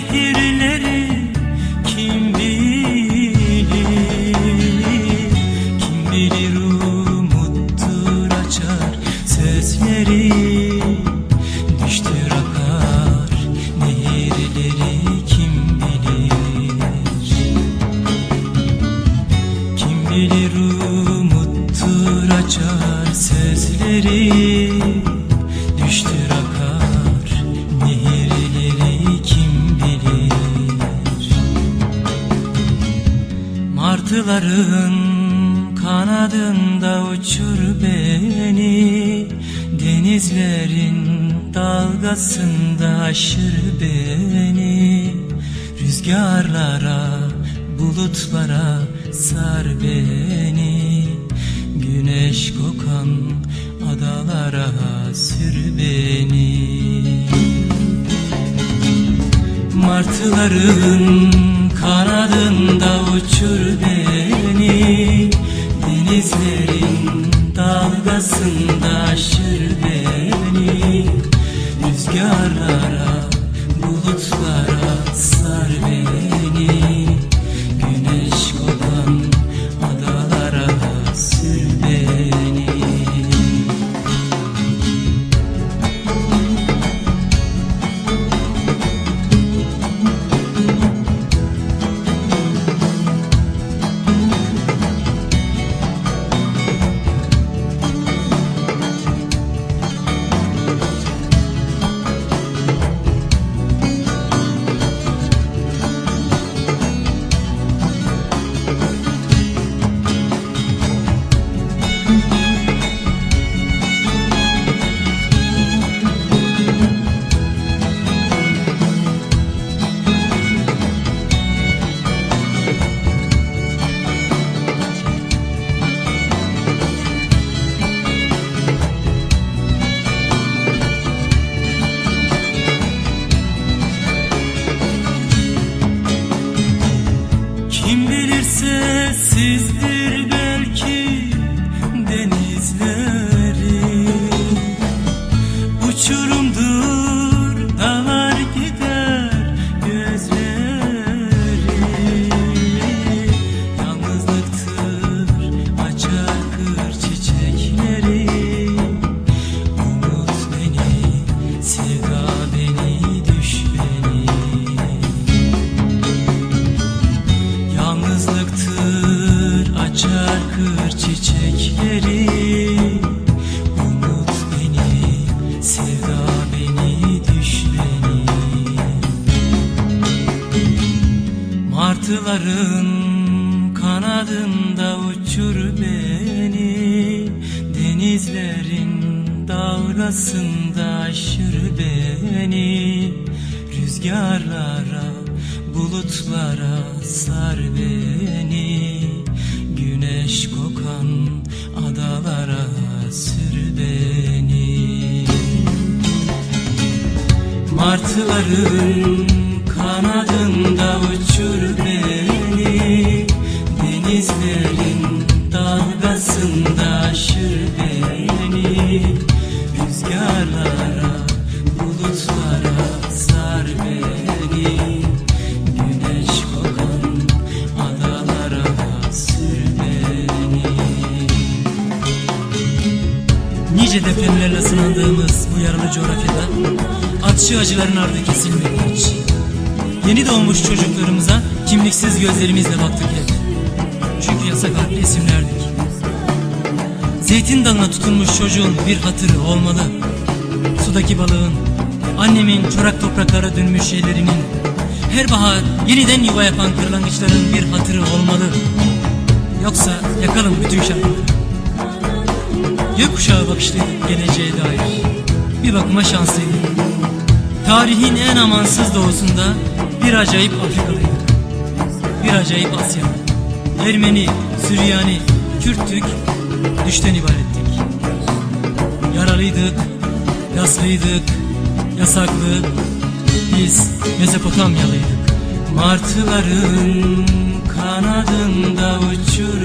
getirdi Martıların kanadında uçur beni. Denizlerin dalgasında aşır beni. Rüzgarlara, bulutlara sar beni. Güneş kokan adalara sür beni. Martıların kanadında uçur beni Uçurumdur dalar gider gözleri. Yalnızlıktır açar kır çiçekleri. Umut beni, sevda beni, düş Yalnızlıktır açar kır çiçekleri Martıların kanadında uçur beni. Denizlerin dalgasında aşır beni. Rüzgarlara, bulutlara sar beni. Güneş kokan adalara sür beni. Martıların kanadında uçur beni Denizlerin dalgasında aşır beni. Rüzgarlara, bulutlara sar beni. Güneş kokan adalara sür beni. Nice depremlerle sınandığımız bu yaralı coğrafyada atşı acıların ardı kesilmedi hiç. Yeni doğmuş çocuklarımıza kimliksiz gözlerimizle baktık hep. Çünkü yasak harfli isimlerdik. Zeytin dalına tutunmuş çocuğun bir hatırı olmalı. Sudaki balığın, annemin çorak topraklara dönmüş ellerinin, her bahar yeniden yuva yapan kırlangıçların bir hatırı olmalı. Yoksa yakalım bütün şarkıları. Gökkuşağı bakışlıydık geleceğe dair. Bir bakıma şanslıydık. Tarihin en amansız doğusunda bir acayip Afrikalıydık. Bir acayip Asyalı. Ermeni, Süryani, Kürttük, düşten ibarettik. Yaralıydık, yaslıydık, yasaklı, biz Mezopotamyalıydık. Martıların kanadında uçur